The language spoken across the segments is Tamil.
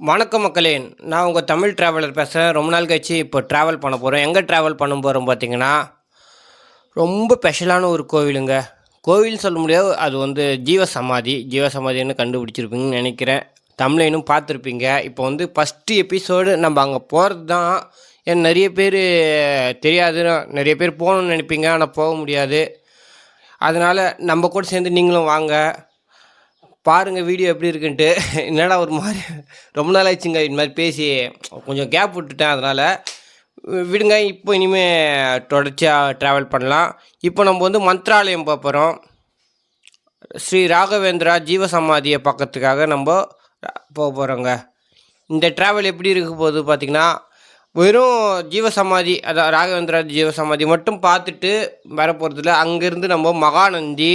வணக்கம் மக்களே. நான் உங்கள் தமிழ் ட்ராவலர் பேசுகிறேன் ரொம்ப நாள் கழிச்சு இப்போ ட்ராவல் பண்ண போகிறோம் எங்கே ட்ராவல் பண்ண போகிறோம் பார்த்தீங்கன்னா ரொம்ப ஸ்பெஷலான ஒரு கோவிலுங்க. கோவில் சொல்ல முடியாது. அது வந்து ஜீவ சமாதி ஜீவ சமாதின்னு கண்டுபிடிச்சிருப்பீங்கன்னு நினைக்கிறேன். தமிழைனும் பார்த்துருப்பீங்க. இப்போ வந்து ஃபஸ்ட்டு எபிசோடு நம்ம அங்கே போகிறது தான். ஏன் நிறைய பேர் தெரியாது. நிறைய பேர் போகணுன்னு நினைப்பீங்க. ஆனால் போக முடியாது. அதனால் நம்ம கூட சேர்ந்து நீங்களும் வாங்க. பாருங்கள் வீடியோ எப்படி இருக்குன்ட்டு. என்னடா ஒரு மாதிரி ரொம்ப நாள் ஆச்சுங்க இந்த மாதிரி பேசி. கொஞ்சம் கேப் விட்டுட்டேன் அதனால். விடுங்க இப்போ இனிமேல் தொடர்ச்சியாக ட்ராவல் பண்ணலாம். இப்போ நம்ம வந்து மந்த்ராலயம் போக போகிறோம் ஸ்ரீ ராகவேந்திரா ஜீவசமாதியை பார்க்கறதுக்காக நம்ம போக போகிறோங்க இந்த ட்ராவல் எப்படி இருக்க போகுது பார்த்திங்கன்னா வெறும் ஜீவசமாதி அதான் ராகவேந்திரா ஜீவசமாதி மட்டும் பார்த்துட்டு வர போகிறதில்ல அங்கேருந்து நம்ம மகாநந்தி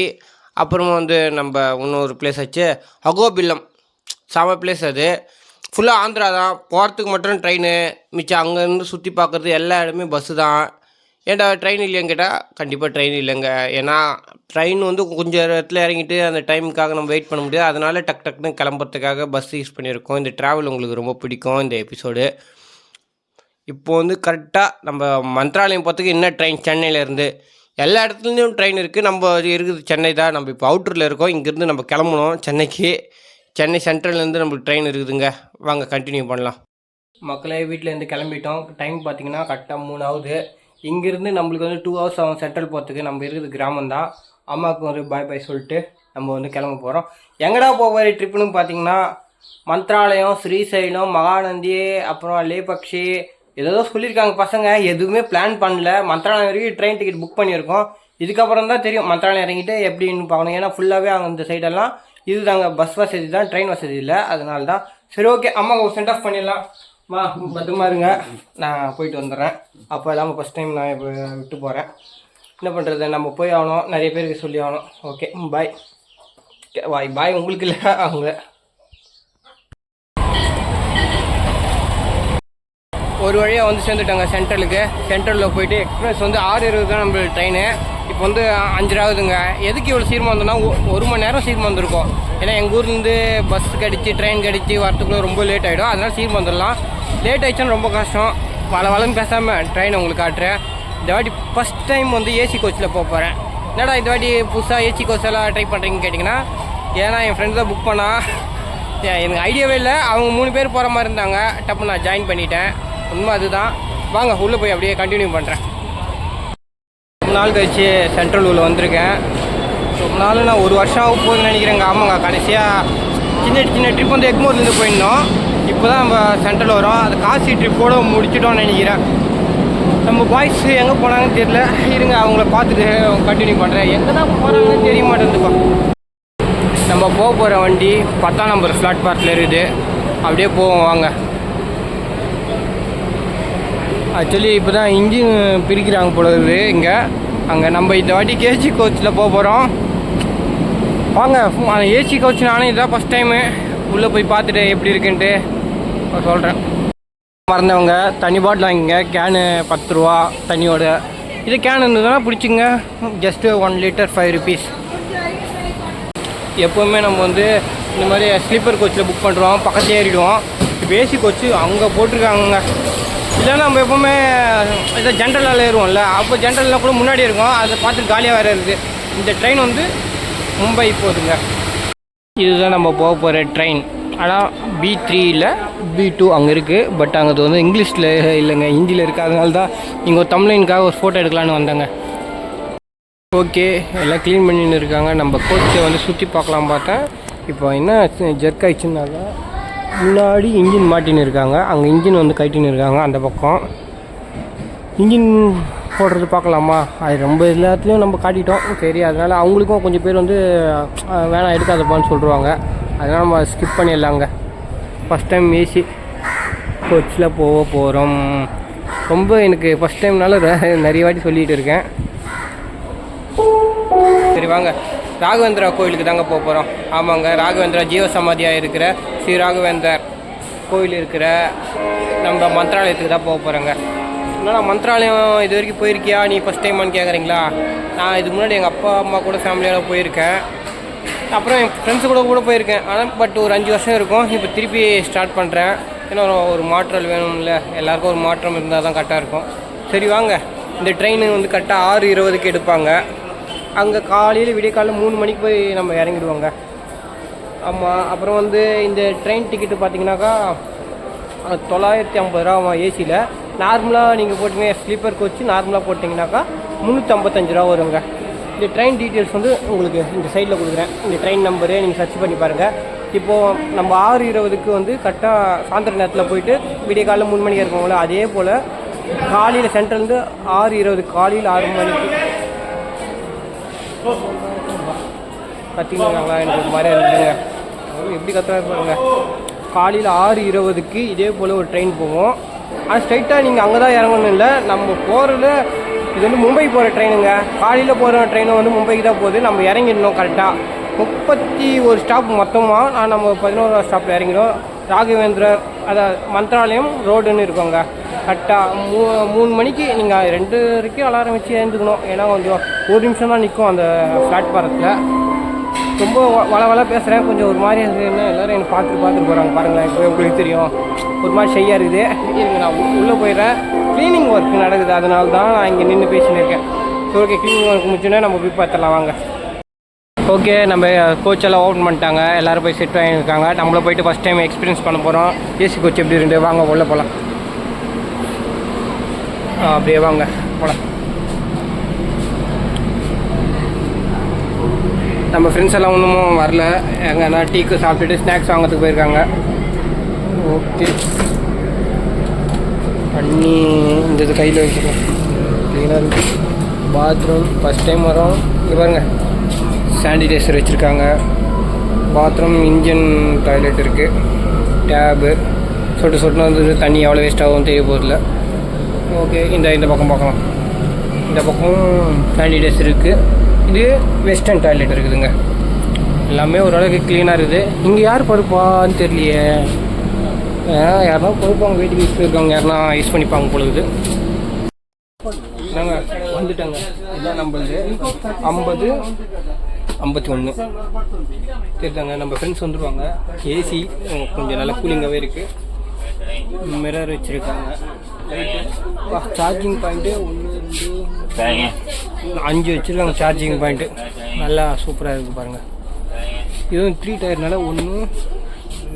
அப்புறமா வந்து நம்ம இன்னொரு பிளேஸ் ஆச்சு அகோபில்லம். செம பிளேஸ் அது. ஃபுல்லாக ஆந்திரா தான். போகிறதுக்கு மட்டும் ட்ரெயின் மிச்சம் அங்கேருந்து சுற்றி பார்க்குறது எல்லா இடமே பஸ்ஸு தான். ஏன்டா ட்ரெயின் இல்லையான்னு கேட்டால் கண்டிப்பாக ட்ரெயின் இல்லைங்க. ஏன்னா ட்ரெயின் வந்து கொஞ்சம் இடத்துல இறங்கிட்டு அந்த டைமுக்காக நம்ம வெயிட் பண்ண முடியாது. அதனால டக் டக்குன்னு கிளம்புறதுக்காக பஸ் யூஸ் பண்ணியிருக்கோம். இந்த ட்ராவல் உங்களுக்கு ரொம்ப பிடிக்கும் இந்த எபிசோடு இப்போ வந்து கரெக்டாக நம்ம மந்த்ராலயம் போகிறதுக்கு என்ன ட்ரெயின் சென்னையிலேருந்து எல்லா இடத்துலையும் ட்ரெயின் இருக்குது நம்ம இருக்குது சென்னை தான். நம்ம இப்போ அவுட்டரில் இருக்கோம். இங்கேருந்து நம்ம கிளம்பணும். சென்னைக்கு. சென்னை சென்ட்ரல்லேருந்து நம்மளுக்கு ட்ரெயின் இருக்குதுங்க. வாங்க கண்டினியூ பண்ணலாம். மக்களே வீட்டிலேருந்து கிளம்பிட்டோம். டைம் பார்த்தீங்கன்னா கரெக்டாக மூணு ஆகுது இங்கேருந்து நம்மளுக்கு வந்து டூ ஹவர்ஸ் ஆகும் சென்ட்ரல் போகிறதுக்கு நம்ம இருக்குது கிராமம் தான். அம்மாவுக்கு ஒரு பாய் பாய் சொல்லிட்டு நம்ம வந்து கிளம்ப போகிறோம் எங்கடா போகிற ட்ரிப்புன்னு பார்த்தீங்கன்னா மந்த்ராலயம் ஸ்ரீசைலம் மகாநந்தி அப்புறம் லேபக்ஷி ஏதோ சொல்லியிருக்காங்க பசங்க எதுவுமே பிளான் பண்ணல. மந்திராலயம் வரைக்கும் ட்ரெயின் டிக்கெட் புக் பண்ணியிருக்கோம். இதுக்கப்புறம் தான் தெரியும் மந்திராலயம் இறங்கிட்டு எப்படின்னு பார்க்கணும். ஏன்னா ஃபுல்லாகவே அங்கே இந்த சைடெல்லாம் இது தாங்க பஸ் வசதி தான் ட்ரெயின் வசதி இல்லை. அதனால தான் சரி ஓகே அம்மா சென்ட் ஆஃப் பண்ணிடலாம். மா பத்திரமா இருங்க. நான் போயிட்டு வந்துடுறேன். அப்போ இல்லாமல் ஃபஸ்ட் டைம் நான் இப்போ விட்டு போகிறேன் என்ன பண்ணுறது நம்ம போய் ஆகணும். நிறைய பேருக்கு சொல்லி ஆகணும். ஓகே பாய் பாய் பாய் உங்களுக்கு இல்லை அவங்க. ஒரு வழியாக வந்து சேர்ந்துட்டாங்க சென்ட்ரலுக்கு. சென்ட்ரலில் போயிட்டு எக்ஸ்பிரஸ் வந்து ஆறு இருபது தான் நம்மளுக்கு ட்ரெயின் இப்போ வந்து அஞ்சராகுதுங்க எதுக்கு இவ்வளோ சீரம் வந்தோம்னா ஒரு மணி நேரம் சீரமாக வந்திருக்கோம். ஏன்னா எங்கள் ஊர்லேருந்து பஸ் கடிச்சு ட்ரெயின் கடிச்சு வரத்துக்குள்ளே ரொம்ப லேட் ஆகிடும் அதனால் சீக்கிரம் வந்துடலாம். லேட் ஆயிடுச்சுன்னா ரொம்ப கஷ்டம். வள வளன்னு பேசாமல் ட்ரெயின் உங்களுக்கு காட்டுறேன். இந்த வாட்டி ஃபஸ்ட் டைம் வந்து ஏசி கோச்சில் போக போகிறேன் என்னடா இந்த வாட்டி புதுசாக ஏசி கோச் எல்லாம் ட்ரை பண்ணுறீங்கன்னு கேட்டிங்கன்னா ஏன்னா என் ஃப்ரெண்ட் தான் புக் பண்ணால் எனக்கு ஐடியாவே இல்லை. அவங்க மூணு பேர் போகிற மாதிரி இருந்தாங்க. டப்பு நான் ஜாயின் பண்ணிட்டேன். உண்மை அதுதான். வாங்க உள்ளே போய் அப்படியே கண்டினியூ பண்ணுறேன் ரொம்ப நாள் கழிச்சு சென்ட்ரல் உள்ள வந்திருக்கேன். ரொம்ப நாள் நான் ஒரு வருஷம் ஆக போகுதுன்னு நினைக்கிறேங்க. ஆமாங்க கடைசியாக சின்ன சின்ன ட்ரிப் வந்து எக்மோர்லேருந்து போயிருந்தோம். இப்போ தான் நம்ம சென்ட்ரல் வரோம். அது காசி ட்ரிப்போடு முடிச்சிட்டோம்னு நினைக்கிறேன். நம்ம பாய்ஸ் எங்கே போனாங்கன்னு தெரியல. இருங்க அவங்கள பார்த்துட்டு கண்டினியூ பண்ணுறேன் எங்கே தான் போகிறாங்கன்னு தெரிய மாட்டேங்குதுப்பா நம்ம போக போகிற வண்டி பத்தாம் நம்பர் ஃப்ளாட் பார்க்கில் இருக்குது. அப்படியே போவோம் வாங்க. ஆக்சுவலி இப்போ தான் இன்ஜின் பிரிக்கிறாங்க போல இருக்குது. இங்கே அங்கே நம்ம இந்த வாட்டி கேசி கோச்சில் போக போகிறோம் வாங்க ஏசி கோச் நானும் இதான் ஃபஸ்ட் டைமு உள்ளே போய் பார்த்துட்டு எப்படி இருக்குன்ட்டு சொல்கிறேன் மறந்தவங்க தண்ணி பாட்டில் வாங்கிங்க கேனு பத்து ரூபா தண்ணியோட இது கேன் இருந்ததுன்னா பிடிச்சிங்க just one litre five rupees எப்போவுமே நம்ம வந்து இந்த மாதிரி ஸ்லீப்பர் கோச்சில் புக் பண்ணுறோம் பக்கத்தில் ஏறிடுவோம். இப்போ ஏசி கோச்சு அங்கே போட்டிருக்காங்க இல்லைன்னா நம்ம எப்போவுமே இதை ஜென்ரலில் ஏறுவோம்ல. அப்போ ஜென்ரலில் கூட முன்னாடி இருக்கும். அதை பார்த்து காலியாக வேறு இருக்குது. இந்த ட்ரெயின் வந்து மும்பை போகுதுங்க. இதுதான் நம்ம போக போகிற ட்ரெயின் ஆனால் பி த்ரீயில் பி டூ அங்கே இருக்குது பட் அங்கே அது வந்து இங்கிலீஷில் இல்லைங்க. ஹிந்தியில் இருக்குது அதனால தான் இங்கே ஒரு தமிழ்லைனுக்காக ஒரு ஃபோட்டோ எடுக்கலான்னு வந்தாங்க. ஓகே எல்லாம் க்ளீன் பண்ணின்னு இருக்காங்க. நம்ம கோச்சை வந்து சுற்றி பார்க்கலாம் பார்த்தேன் இப்போ என்ன ஜெர்க் ஆயிடுச்சுன்னாக்கா முன்னாடி இன்ஜின் மாட்டின்னு இருக்காங்க அங்கே இன்ஜின் வந்து கட்டின்னு இருக்காங்க அந்த பக்கம். இன்ஜின் போடுறது பார்க்கலாமா? அது ரொம்ப எல்லாத்துலேயும் நம்ம காட்டிட்டோம். சரி அதனால் அவங்களுக்கும் கொஞ்சம் பேர் வந்து வேணாம் எடுக்காதப்பான்னு சொல்லிடுவாங்க அதனால் நம்ம ஸ்கிப் பண்ணிடலாங்க. ஃபஸ்ட் டைம் ஏசி கோச்சில் போக போகிறோம் ரொம்ப எனக்கு ஃபஸ்ட் டைம்னால நிறைய வாட்டி சொல்லிகிட்டு இருக்கேன். சரி வாங்க. ராகவேந்திரா கோயிலுக்கு தாங்க போக போகிறோம் ஆமாங்க ராகவேந்திரா ஜீவ சமாதியாக இருக்கிற ஸ்ரீ ராகவேந்தர் கோயில் இருக்கிற நம்ம மந்திராலயத்துக்கு தான் போக போகிறோங்க என்னடா மந்திராலயம் இது வரைக்கும் போயிருக்கியா? நீ ஃபஸ்ட் டைமான்னு கேட்குறீங்களா நான் இதுக்கு முன்னாடி எங்கள் அப்பா அம்மா கூட ஃபேமிலியோட போயிருக்கேன். அப்புறம் என் ஃப்ரெண்ட்ஸு கூட கூட போயிருக்கேன். ஆனால் பட் ஒரு அஞ்சு வருஷம் இருக்கும். இப்போ திருப்பி ஸ்டார்ட் பண்ணுறேன் ஏன்னா ஒரு ஒரு மாற்றல் வேணும்ல. எல்லாருக்கும் ஒரு மாற்றம் இருந்தால் தான் கரெக்டாக இருக்கும். சரி வாங்க. இந்த ட்ரெயின் வந்து கரெக்டாக ஆறு இருபதுக்கு எடுப்பாங்க. அங்கே காலையில் விடிய காலையில் மூணு மணிக்கு போய் நம்ம இறங்கிடுவோங்க. ஆமாம் அப்புறம் வந்து இந்த ட்ரெயின் டிக்கெட்டு பார்த்தீங்கன்னாக்கா தொள்ளாயிரத்தி ஐம்பது ரூபா ஏசியில் நார்மலாக நீங்கள் போட்டிங்க ஸ்லீப்பர் கோச்சு நார்மலாக போட்டிங்கனாக்கா முந்நூற்றம்பத்தஞ்சு ரூபா வருங்க. இந்த ட்ரெயின் டீட்டெயில்ஸ் வந்து உங்களுக்கு இந்த சைடில் கொடுக்குறேன். இந்த ட்ரெயின் நம்பரு நீங்கள் சர்ச் பண்ணி பாருங்கள் இப்போது நம்ம ஆறு இருபதுக்கு வந்து கரெக்டாக சாயந்தர நேரத்தில் போயிட்டு விடிய காலையில் மூணு மணிக்கு இருக்கோங்களா அதே போல் காலையில் சென்ட்ரல்லேருந்து ஆறு இருபது காலையில் ஆறு மணிக்கு கத்திங்களா எனக்கு ஒரு மாதிரி இருக்குங்க எப்படி கத்துறாரு பாருங்க. காலையில் ஆறு இருபதுக்கு இதே போல் ஒரு ட்ரெயின் போவோம். அது ஸ்ட்ரைட்டாக நீங்கள் அங்கே தான் இறங்கணும் இல்லை. நம்ம போகிறதுல இது வந்து மும்பை போகிற ட்ரெயினுங்க காலையில் போகிற ட்ரெயினும் வந்து மும்பைக்கு தான் போகுது. நம்ம இறங்கிடணும் கரெக்டாக முப்பத்தி ஒரு ஸ்டாப் மொத்தமாக நான் நம்ம பதினோராவது ஸ்டாப்பில் இறங்கிடும் ராகவேந்திரர் அதாவது மந்த்ராலயம் ரோடுன்னு இருக்கோங்க. கரெக்டாக மூ மூணு மணிக்கு நீங்கள் ரெண்டு வரைக்கும் அலாரம் வச்சு எழுந்துக்கணும். ஏன்னா கொஞ்சம் ஒரு நிமிஷம் தான் நிற்கும் அந்த பிளாட்ஃபாரத்தில் ரொம்ப வள வள பேசுகிறேன் கொஞ்சம் ஒரு மாதிரி இருக்குன்னு எல்லோரும் என்னை பார்த்துட்டு பார்த்துட்டு போகிறாங்க பாருங்களேன் இப்போ உங்களுக்கு தெரியும். ஒரு மாதிரி ஷையாக இருக்குது. இருங்க நான் உள்ளே போயிடுறேன். க்ளீனிங் ஒர்க் நடக்குது. அதனால தான் நான் இங்கே நின்று பேசின்னு இருக்கேன். ஸோ ஓகே க்ளீனிங் ஒர்க் முடிச்சுன்னா நம்ம போய் பார்த்துடலாம். வாங்க. ஓகே நம்ம கோச் எல்லாம் ஓப்பன் பண்ணிட்டாங்க. எல்லாரும் போய் செட் ஆகிருக்காங்க நம்மள போயிட்டு ஃபஸ்ட் டைம் எக்ஸ்பீரியன்ஸ் பண்ண போகிறோம் ஏசி கோச் எப்படி இருந்து வாங்க உள்ளே போகலாம் அப்படியே வாங்க போகலாம் நம்ம ஃப்ரெண்ட்ஸ் எல்லாம் ஒன்றும் வரல. எங்கன்னா டீக்கு சாப்பிட்டுட்டு ஸ்நாக்ஸ் வாங்கிறதுக்கு போயிருக்காங்க. ஓகே பண்ணி இந்த இது கையில் வச்சுருக்கோம் க்ளீனாக பாத்ரூம் ஃபஸ்ட் டைம் வரோம். இங்கே பாருங்க. சானிடைசர் வச்சுருக்காங்க. பாத்ரூம் இன்ஜின் டாய்லெட் இருக்குது டேபு சொட்டு சொட்டு வந்து தண்ணி எவ்வளோ வேஸ்ட் ஆகும் தெரிய போதில்ல ஓகே இந்த இந்த பக்கம் பார்க்கலாம். இந்த பக்கம் சானிடைசர் இருக்குது இது வெஸ்டர்ன் டாய்லெட் இருக்குதுங்க. எல்லாமே ஓரளவுக்கு க்ளீனாக இருக்குது. இங்கே யார் படுப்பான்னு தெரியலையே. யாருன்னா யாருனா வீட்டுக்கு யூஸ் போயிருக்காங்க யாருனா யூஸ் பண்ணிப்பாங்க பொழுது. நாங்கள் வந்துட்டாங்க. இதுதான் நம்மளது. ஐம்பது ஐம்பத்தி ஒன்று தெரிஞ்சாங்க நம்ம ஃப்ரெண்ட்ஸ் வந்துடுவாங்க ஏசி கொஞ்சம் நல்லா கூலிங்காகவே இருக்குது மிரர் வச்சுருக்காங்க. சார்ஜிங் பாயிண்ட்டு ஒன்று ரெண்டு அஞ்சு வச்சுருக்காங்க சார்ஜிங் பாயிண்ட்டு நல்லா சூப்பராக இருக்குது பாருங்கள் இதுவும் த்ரீ டயர்னால ஒன்று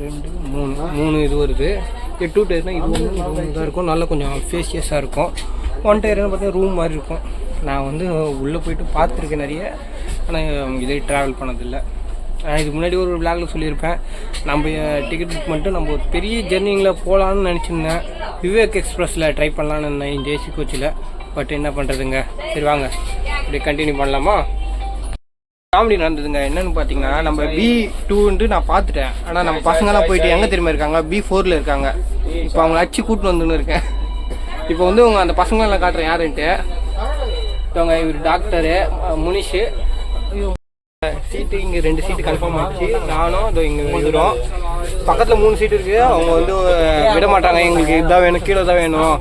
ரெண்டு மூணு மூணு இது வருது. இது டூ டயர்னால் இது ஒன்று இது ஒன்று தான் இருக்கும். நல்லா கொஞ்சம் ஃபேஷியஸாக இருக்கும். ஒன் டயர்னு பார்த்தீங்கன்னா ரூம் மாதிரி இருக்கும். நான் வந்து உள்ளே போயிட்டு பார்த்துருக்கேன் நிறைய. ஆனால் இதே ட்ராவல் பண்ணதில்லை. நான் இதுக்கு முன்னாடி ஒரு விளாகில் சொல்லியிருப்பேன். நம்ம டிக்கெட் புக் பண்ணிட்டு நம்ம ஒரு பெரிய ஜெர்னிங்கில் போகலான்னு நினச்சிருந்தேன். விவேக் எக்ஸ்பிரஸில் ட்ரை பண்ணலான்னு இருந்தேன் இந்த ஏசி கோச்சில் பட் என்ன பண்ணுறதுங்க சரி வாங்க. இப்படி கண்டினியூ பண்ணலாமா? காமெடி நடந்ததுங்க. என்னன்னு பார்த்தீங்கன்னா நம்ம பி டூன்ட்டு நான் பார்த்துட்டேன் ஆனால் நம்ம பசங்களாம் போயிட்டு எங்கே திரும்ப இருக்காங்க? பி ஃபோரில் இருக்காங்க. இப்போ அவங்கள அடிச்சு கூட்டின்னு வந்துன்னு இருக்கேன். இப்போ வந்து உங்க அந்த பசங்களெல்லாம் காட்டுறேன் யாருன்ட்டு. இவங்க இவர் டாக்டரு முனிஷு. சீட்டு இங்கே ரெண்டு சீட்டு கன்ஃபார்ம் ஆச்சு நானும் இதோ இங்கே இவரும் பக்கத்தில் மூணு சீட்டு இருக்குது அவங்க வந்து விட மாட்டாங்க. எங்களுக்கு இதுதான் வேணும் கீழே தான் வேணும்.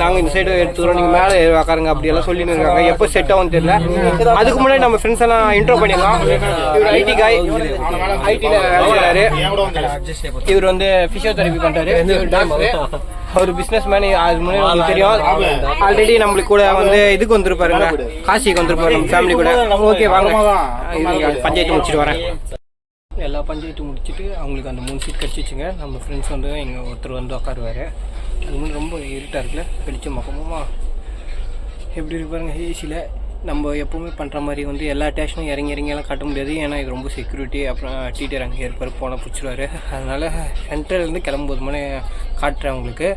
நாங்கள் இந்த சைடு எடுத்துக்கிறோம். நீங்கள் மேலே உக்காருங்க. அப்படியெல்லாம் சொல்லின்னு இருக்காங்க. எப்போ செட் ஆகும் தெரியல. அதுக்கு முன்னாடி நம்ம ஃப்ரெண்ட்ஸ் எல்லாம் இன்ட்ரோ பண்ணிடலாம். இவர் ஐடி காய் ஐடியில் வேலை இவர் வந்து ஃபிசியோதெரபி பண்ணுறாரு அவர் பிஸ்னஸ் மேன் அது முன்னாடி தெரியும். ஆல்ரெடி நம்மளுக்கு கூட வந்து இதுக்கு வந்திருப்பாருங்க காசிக்கு வந்திருப்பாரு நம்ம ஃபேமிலி கூட. ஓகே வாங்க. பஞ்சாயத்து முடிச்சுட்டு வரேன். எல்லா பஞ்சாயத்து முடிச்சுட்டு அவங்களுக்கு அந்த மூணு சீட் கிடச்சிச்சுங்க நம்ம ஃப்ரெண்ட்ஸ் வந்து எங்கள் ஒருத்தர் வந்து உட்காருவார் அது முன்னாடி ரொம்ப இருட்டாக இருக்குல்ல? கடிச்ச முகமா எப்படி இருக்கு பாருங்க ஏசியில் நம்ம எப்போவுமே பண்ணுற மாதிரி வந்து எல்லா ஸ்டேஷனும் இறங்கி இறங்கியெல்லாம் காட்ட முடியாது. ஏன்னா இது ரொம்ப செக்யூரிட்டி அப்புறம் டீச்சர் அங்கே இருப்பார் போனால் பிடிச்சிருவாரு. அதனால் சென்ட்ரல்லேருந்து கிளம்பும்போது மணி காட்டுறேன் உங்களுக்கு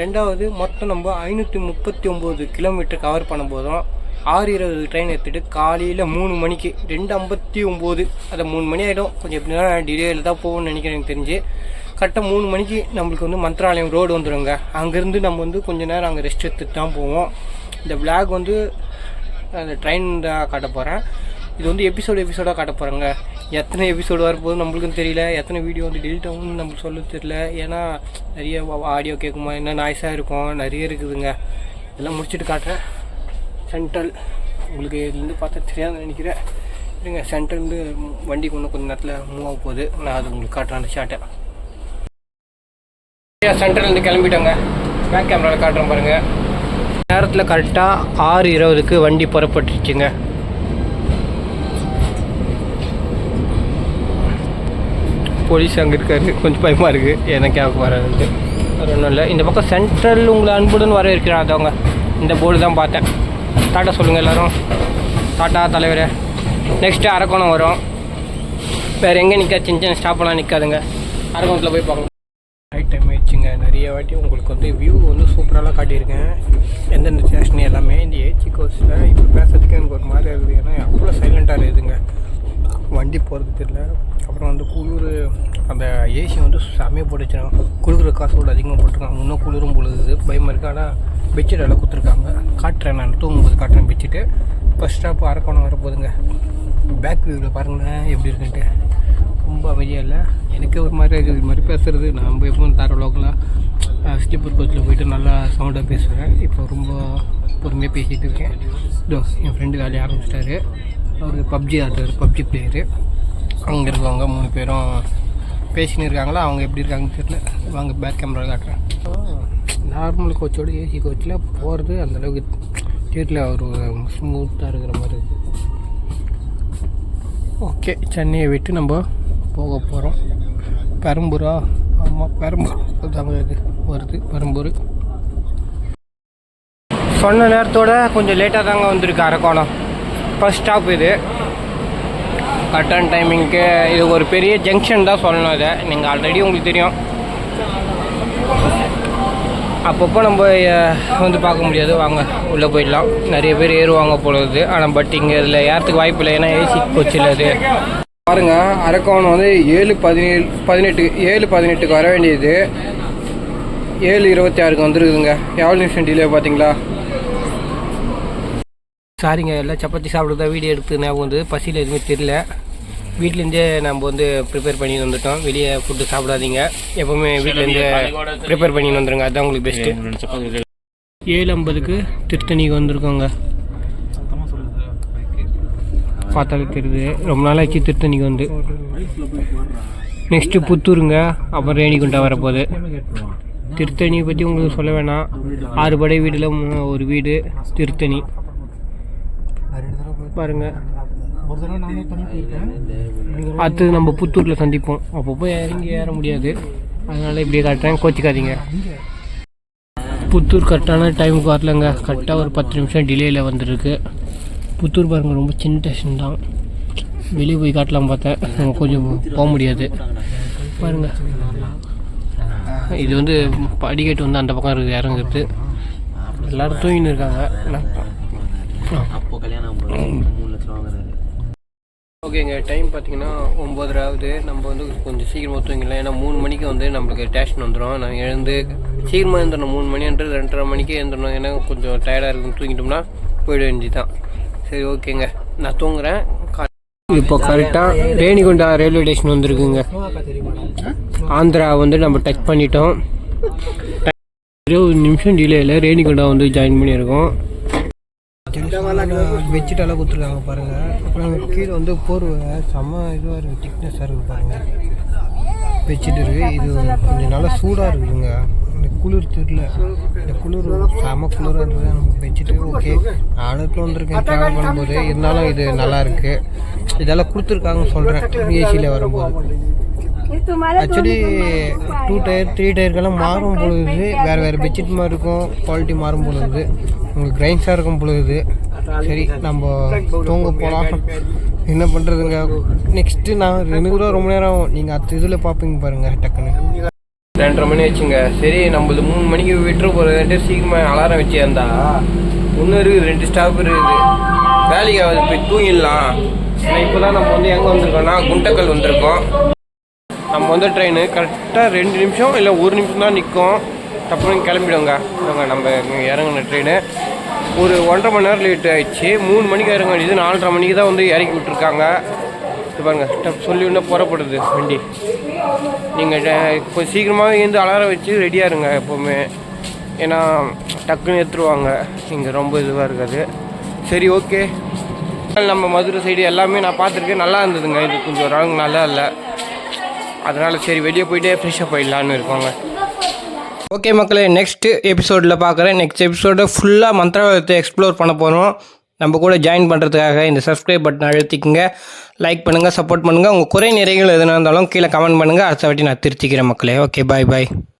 ரெண்டாவது மொத்தம் நம்ம ஐநூற்றி முப்பத்தி ஒம்பது கிலோமீட்டர் கவர் பண்ணும்போதும் போதும் ஆறு இருபது ட்ரெயின் எடுத்துகிட்டு காலையில் மூணு மணிக்கு ரெண்டு ஐம்பத்தி ஒம்பது அதை மூணு மணி ஆகிடும் கொஞ்சம் எப்படின்னா டிலேயில் தான் போகணும்னு நினைக்கிறேன் எனக்கு தெரிஞ்சு. கரெக்டாக மூணு மணிக்கு நம்மளுக்கு வந்து மந்த்ராலயம் ரோடு வந்துடுங்க அங்கேருந்து நம்ம வந்து கொஞ்ச நேரம் அங்கே ரெஸ்ட் எடுத்துட்டு தான் போவோம். இந்த விளாக் வந்து அந்த ட்ரெயின் தான் காட்ட போகிறேன் இது வந்து எபிசோடு எபிசோடாக காட்ட போகிறேங்க எத்தனை எபிசோடு வரப்போகுது நம்மளுக்கும் தெரியல. எத்தனை வீடியோ வந்து டெலிட் ஆகும்னு நம்மளுக்கு சொல்ல தெரியல. ஏன்னா நிறைய ஆடியோ கேட்குமா என்ன நாய்ஸாக இருக்கும் நிறைய இருக்குதுங்க. இதெல்லாம் முடிச்சுட்டு காட்டுறேன். சென்ட்ரல் உங்களுக்கு இதுலேருந்து பார்த்தா தெரியாதுன்னு நினைக்கிறேன். இருங்க சென்டர்லேருந்து வண்டி இன்னும் கொஞ்சம் நேரத்தில் மூவ் ஆக போகுது. நான் அது உங்களுக்கு காட்டுறேன் அந்த ஷார்ட்டை சென்ட்ரல்லேருந்து கிளம்பிட்டோங்க? பேக் கேமராவில் காட்டுறேன் பாருங்கள் நேரத்தில் கரெக்டாக ஆறு இருபதுக்கு வண்டி புறப்பட்டுருச்சுங்க. போலீஸ் அங்கே இருக்காரு. கொஞ்சம் பயமாக இருக்குது எனக்கு கேட்க வராது அது ஒன்றும் இல்லை. இந்த பக்கம் சென்ட்ரல் உங்களை அன்புடன் வரவேற்கிறார் அதவங்க இந்த போர்டு தான் பார்த்தேன். டாட்டா சொல்லுங்கள் எல்லோரும். டாட்டா தலைவர். நெக்ஸ்ட்டு அரக்கோணம் வரும். வேறு எங்கே நிற்காது சின்ன சின்ன ஸ்டாப்லாம் நிற்காதுங்க அரக்கோணத்தில் போய் பார்க்கணும் ரைட் டைம் ஆயிடுச்சுங்க. நிறைய வாட்டி உங்களுக்கு வந்து வியூ வந்து சூப்பராலாம் காட்டியிருக்கேன். எந்தெந்த ஸ்டேஷன் எல்லாமே. இந்த ஏச்சி கோர்ஸில் இப்போ பேசுறதுக்கு எனக்கு ஒரு மாதிரி இருக்குது ஏன்னா அவ்வளோ சைலண்ட்டாக இருக்குதுங்க. வண்டி போகிறது தெரியல. அப்புறம் வந்து குளிர் அந்த ஏசி வந்து செமையாக போட்டுச்சுனா குளிர் காசோட அதிகமாக போட்டிருக்காங்க. இன்னும் குளிரும் பொழுது பயமாக இருக்குது ஆனால் பெட்ஷீட் எல்லாம் கொடுத்துருக்காங்க. காட்டுறேன் நான். தூங்கும்போது காட்டுறேன் பெட்ஷீட்டு ஃபஸ்ட் ஸ்டாப் அரக்கோணம் வரப்போகுதுங்க பேக் வியூவில் பாருங்களேன் எப்படி இருக்குன்ட்டு. ரொம்ப அமைதியாக இல்லை. எனக்கே ஒரு மாதிரி இருக்குது இது மாதிரி பேசுகிறது நான் எப்பவும் தர லோக்கலாக ஸ்லீப்பர் கோச்சில் போயிட்டு நல்லா சவுண்டாக பேசுவேன். இப்போ ரொம்ப பொறுமையாக பேசிகிட்டு இருக்கேன். இதோ என் ஃப்ரெண்டு வேலையை ஆரம்பிச்சிட்டாரு. அவர் பப்ஜி ஆடுறாரு பப்ஜி பிளேயரு அங்கே இருக்கவங்க மூணு பேரும் பேசின்னு இருக்காங்களா? அவங்க எப்படி இருக்காங்கன்னு தெரியல. வாங்க பேக் கேமரா காட்டுறேன். நார்மல் கோச்சோட ஏசி கோச்சில் போகிறது அந்தளவுக்கு சீட்டில் ஒரு ஸ்மூத்தாக இருக்கிற மாதிரி இருக்குது ஓகே சென்னையை விட்டு நம்ம போக போகிறோம் பெரம்பூரா? ஆமாம் பெரம்பூர் தாங்க இது. வருது பெரம்பூர். சொன்ன நேரத்தோட கொஞ்சம் லேட்டாக தாங்க வந்திருக்கு அரக்கோணம் ஃபஸ்ட் ஸ்டாப் இது. கரெக்டான டைமிங்க்கு இது ஒரு பெரிய ஜங்ஷன் தான் சொல்லணும் இதை. நீங்கள் ஆல்ரெடி உங்களுக்கு தெரியும். அப்பப்போ நம்ம வந்து பார்க்க முடியாது. வாங்க உள்ளே போயிடலாம். நிறைய பேர் ஏறுவாங்க போலது ஆனால் பட் இங்கே இதில் ஏறத்துக்கு வாய்ப்பு இல்லை. ஏன்னா ஏசி கோச்சில் அது பாருங்கள் அரக்கோணம் வந்து ஏழு பதினேழு பதினெட்டு ஏழு பதினெட்டுக்கு வர வேண்டியது. ஏழு இருபத்தி ஆறுக்கு வந்துருக்குதுங்க. எவ்வளோ நிமிஷம் டிலே பார்த்தீங்களா? சாரிங்க எல்லாம் சப்பாத்தி சாப்பிட்றதா வீடியோ எடுத்து ஞாபகம் வந்து பசியில் எதுவுமே தெரியல. வீட்லேருந்தே நம்ம வந்து ப்ரிப்பேர் பண்ணி வந்துட்டோம். வெளியே ஃபுட்டு சாப்பிடாதீங்க. எப்போவுமே வீட்டிலேருந்து ப்ரிப்பேர் பண்ணி வந்துருங்க. அதுதான் உங்களுக்கு பெஸ்ட்டு ஏழு ஐம்பதுக்கு திருத்தணிக்கு வந்திருக்கோங்க. பார்த்தாலே தெரியுது. ரொம்ப நாள் ஆச்சு திருத்தணிக்கு வந்து. நெக்ஸ்ட்டு புத்தூருங்க. அப்புறம் ரேணிகுண்டா வரப்போகுது. திருத்தணியை பற்றி உங்களுக்கு சொல்ல வேணாம். ஆறு படை வீடில் ஒரு வீடு திருத்தணி. பாருங்க. அடுத்தது நம்ம புத்தூரில் சந்திப்போம். அப்பப்போ இறங்கி ஏற முடியாது. அதனால் இப்படியே காட்டுறேன். கோச்சிக்காதீங்க. புத்தூர் கரெக்டான டைமுக்கு வரலங்க. கரெக்டாக ஒரு பத்து நிமிஷம் டிலேயில் வந்துருக்கு. புத்தூர் பாருங்க ரொம்ப சின்ன ஸ்டேஷன் தான். வெளியே போய் காட்டலாம் பார்த்தேன். நம்ம கொஞ்சம் போக முடியாது. பாருங்க. இது வந்து படிக்கட்டு வந்து அந்த பக்கம் இருக்குது இறங்குறது. எல்லாரும் தூங்கின்னு இருக்காங்க. மூணு லட்சம் வாங்குறாரு. ஓகேங்க டைம் பார்த்தீங்கன்னா ஒம்பதரை ஆகுது நம்ம வந்து கொஞ்சம் சீக்கிரமாக தூங்கிடலாம். ஏன்னா மூணு மணிக்கு வந்து நம்மளுக்கு ஸ்டேஷன் வந்துடும் நான் எழுந்து சீக்கிரமாக எழுந்துடணும். மூணு மணின்றது ரெண்டரை மணிக்கு எழுந்துடணும். ஏன்னா கொஞ்சம் டயர்டாக இருக்குன்னு தூங்கிட்டோம்னா போயிட வேண்டியதுதான். சரி ஓகேங்க. நான் தூங்குறேன். இப்போ கரெக்டாக ரேணிகுண்டா ரயில்வே ஸ்டேஷன் வந்திருக்குங்க. ஆந்திரா வந்து நம்ம டச் பண்ணிட்டோம். இருபது நிமிஷம் டிலேயில் ரேணிகுண்டா வந்து ஜாயின் பண்ணியிருக்கோம். பெட்ஷீட்டெல்லாம் கொடுத்துருக்காங்க பாருங்கள் அப்புறம் கீழே வந்து போர்வை செம்ம இதுவாக இருக்குது திக்னஸாக இருக்குது பாருங்கள் பெட்ஷீட் இருக்குது இது கொஞ்சம் நல்லா சூடாக இருக்குதுங்க. இந்த குளிர் தெரியல. இந்த குளிர் செம குளிராக இருக்குது நமக்கு பெட்ஷீட்டு ஓகே நானும் வந்திருக்கேன். ட்ராவல் பண்ணும்போது. இருந்தாலும் இது நல்லா இருக்குது இதெல்லாம் கொடுத்துருக்காங்கன்னு சொல்கிறேன் ஏசியில் வரும்போது. ஆக்சுவலி டூ டயர் த்ரீ டயருக்கெல்லாம் மாறும் பொழுது வேறு வேறு பெட்ஷீட் மாதிரி இருக்கும் குவாலிட்டி மாறும் பொழுது. உங்களுக்கு கிரைன்ஸாக இருக்கும் பொழுது சரி நம்ம தூங்க போகலாம் என்ன பண்ணுறதுங்க நெக்ஸ்ட்டு நான் எனக்கு கூட ரொம்ப நேரம் ஆகும். நீங்கள் அடுத்த இதில் பார்ப்பீங்க பாருங்கள் டக்குன்னு. ரெண்டரை மணி வச்சுங்க சரி நம்மளது மூணு மணிக்கு விட்டுற போகிறதுட்டு சீக்கிரமாக அலாரம் வச்சிருந்தா ஒன்று இருக்குது ரெண்டு ஸ்டாப் இருக்குது. வேலைக்கு ஆகுது போய் தூங்கிடலாம். ஆனால் இப்போ தான் நம்ம வந்து எங்கே வந்திருக்கோம்னா குண்டக்கல் வந்திருக்கோம். நம்ம வந்து ட்ரெயின் கரெக்டாக ரெண்டு நிமிஷம் இல்லை ஒரு நிமிஷம் தான் நிற்கும் டப்புனு கிளம்பிடுங்க இவங்க நம்ம இங்க இறங்கின ட்ரெயின் ஒரு ஒன்றரை மணி நேரம் லேட் ஆகிடுச்சு மூணு மணிக்கு இறங்க வேண்டியது நாலரை மணிக்கு தான் வந்து இறக்கி விட்ருக்காங்க இது பாருங்க ஸ்டெப் சொல்லி இன்னும் புறப்படுது வண்டி. நீங்கள் இப்போ சீக்கிரமாக எழுந்து அலாரம் வச்சு ரெடியாக இருங்க எப்போவுமே. ஏன்னா டக்குன்னு எடுத்துருவாங்க இங்கே ரொம்ப இதுவாக இருக்காது. சரி ஓகே நம்ம மதுரை சைடு எல்லாமே நான் பார்த்துருக்கேன். நல்லா இருந்ததுங்க. இது கொஞ்சம் ஒரு அளவுக்கு நல்லா இல்லை. அதனால் சரி வெளியே போயிட்டே ஃப்ரெஷ்ஷாக போயிடலான்னு இருக்கோங்க ஓகே மக்களே நெக்ஸ்ட் எபிசோடில் பார்க்குறேன். நெக்ஸ்ட் எபிசோடு ஃபுல்லாக மந்திரவாதத்தை எக்ஸ்ப்ளோர் பண்ண போகிறோம் நம்ம கூட ஜாயின் பண்ணுறதுக்காக இந்த சப்ஸ்கிரைப் பட்டன் அழுத்திக்கங்க. லைக் பண்ணுங்கள் சப்போர்ட் பண்ணுங்கள் உங்கள் குறை நிறைகள் எதுனா இருந்தாலும் கீழே கமெண்ட் பண்ணுங்கள் அடுத்த வாட்டி நான் திருத்திக்கிறேன் மக்களே. ஓகே பாய் பாய்